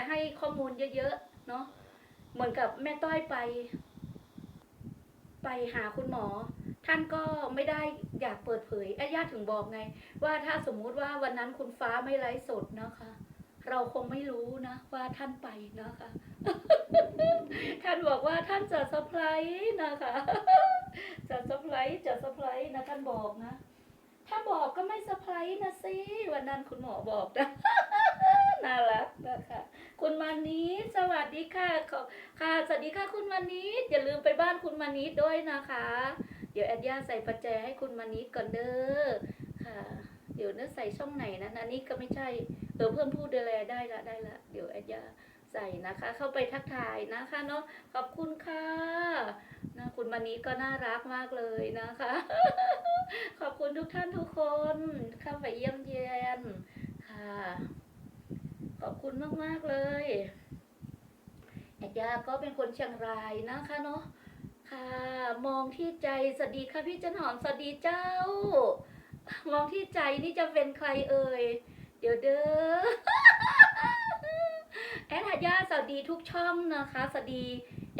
จะให้ข้อมูลเยอะๆเนาะเหมือนกับแม่ต้อยไป ไปหาคุณหมอ ท่านก็ไม่ได้อยากเปิดเผยแอดย่าถึงบอกไง ว่าถ้าสมมุติว่าวันนั้นคุณฟ้าไม่ไลฟ์สดนะคะ เราคงไม่รู้นะ ว่าท่านไปนะคะ ท่านบอกว่าท่านจะเซอร์ไพรส์นะคะจะเซอร์ไพรส์จะเซอร์ไพรส์นะท่านบอกนะถ้าบอกก็ไม่เซอร์ไพรส์นะสิวันนั้นคุณหมอบอกนะน่ารักนะคะ คุณมานิดสวัสดีค่ะขอค่ะสวัสดีค่ะคุณมานิดอย่าลืมไปบ้านคุณมานิดด้วยนะคะ เดี๋ยวแอดย่าใส่ประแจให้คุณมานิดก่อนเด้อค่ะ เดี๋ยวเนื้อใส่ช่องไหนนะนะนี่ก็ไม่ใช่เออเพิ่มพูดดูแลได้ละได้ละเดี๋ยวแอดย่าใส่นะคะ เข้าไปทักทายนะคะเนาะขอบคุณค่ะนะคุณมานิดก็น่ารักมากเลยนะคะ ขอบคุณทุกท่านทุกคนเข้าไปเยี่ยมเยียนค่ะ ขอบคุณมากๆเลยแอดยาก็เป็นคนเชียงรายนะคะเนาะค่ะ มองที่ใจสวัสดีค่ะพี่จันหอมสวัสดีเจ้า มองที่ใจนี่จะเป็นใครเอ่ยเดี๋ยวเด้อแอดหัดยาสวัสดีทุกช่องนะคะสวัสดี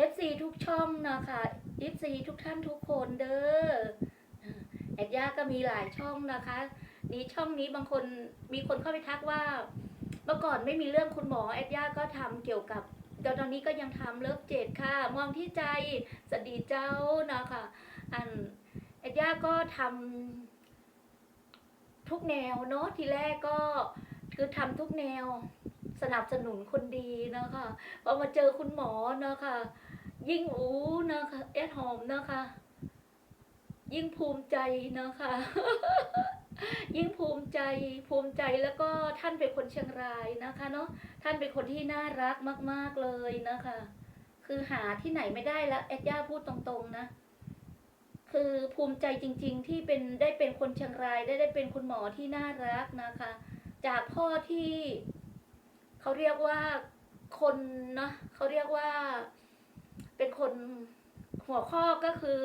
FC ทุกช่องนะคะ FC ทุกท่านทุกคนเด้อแอดยาก็มีหลายช่องนะคะนี้ช่องนี้บางคนมีคนเข้าไปทักว่า เมื่อก่อนไม่มีเรื่องคุณหมอแอดย่าก็ทำเกี่ยวกับเดี๋ยวตอนนี้ก็ยังทำเลิฟเจ็ดค่ะ มองที่ใจสวัสดีเจ้านะคะอันแอดย่าก็ทำทุกแนวเนาะทีแรกก็คือทำทุกแนวสนับสนุนคนดีนะคะพอมาเจอคุณหมอนะคะ ยิ่งอู้นะคะแอดหอมนะคะ ยิ่งภูมิใจนะคะ ยิ่งภูมิใจภูมิใจแล้วก็ท่านเป็นคนเชียงรายนะคะเนาะท่านเป็นคนที่น่ารักมาก ๆเลยนะคะ คือหาที่ไหนไม่ได้แล้วแอดย่าพูดตรงๆนะ คือภูมิใจจริง ๆ ที่เป็นได้เป็นคนเชียงรายได้ได้เป็นคุณหมอที่น่ารักนะคะ จากพ่อที่เขาเรียกว่าคนเนาะเขาเรียกว่าเป็นคนหัวข้อก็คือ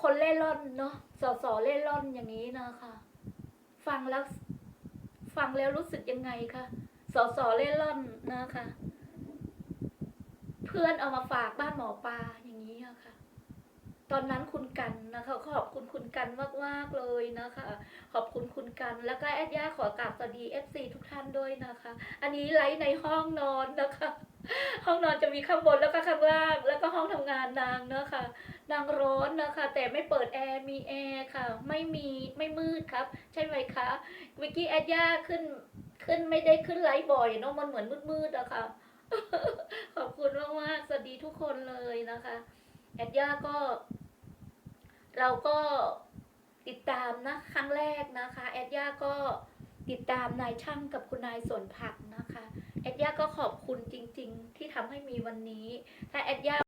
คนเล่ร่อนเนาะสอสอเล่ร่อนอย่างนี้นะคะ ฟังแล้วฟังแล้วรู้สึกยังไงคะสอสอเล่ร่อนนะคะ เพื่อนเอามาฝากบ้านหมอปลาอย่างนี้อะค่ะตอนนั้นคุณกันนะคะขอบคุณคุณกันมากๆเลยนะคะ ขอบคุณคุณกัน แล้วก็แอดย่าขอกราบสวัสดีเอฟซีทุกท่านด้วยนะคะ อันนี้ไลฟ์ในห้องนอนนะคะ ห้องนอนจะมีข้างบนแล้วก็ข้างล่าง แล้วก็ห้องทำงานนางเนาะค่ะ นางร้อนนะคะ แต่ไม่เปิดแอร์มีแอร์ค่ะ ไม่มีไม่มืดครับ ใช่ไหมคะวิกกี้แอดย่าขึ้นขึ้นไม่ได้ขึ้นไลฟ์บ่อยเนาะมันเหมือนมืดๆอะค่ะ ขอบคุณมากๆสวัสดีทุกคนเลยนะคะแอดย่าก็ เราก็ติดตามนะครั้งแรกนะคะ แอดย่าก็ ติดตามนายช่างกับคุณนายสวนผักนะคะแอดย่าก็ขอบคุณจริง ๆ ที่ทำให้มีวันนี้ ถ้าแอดย่า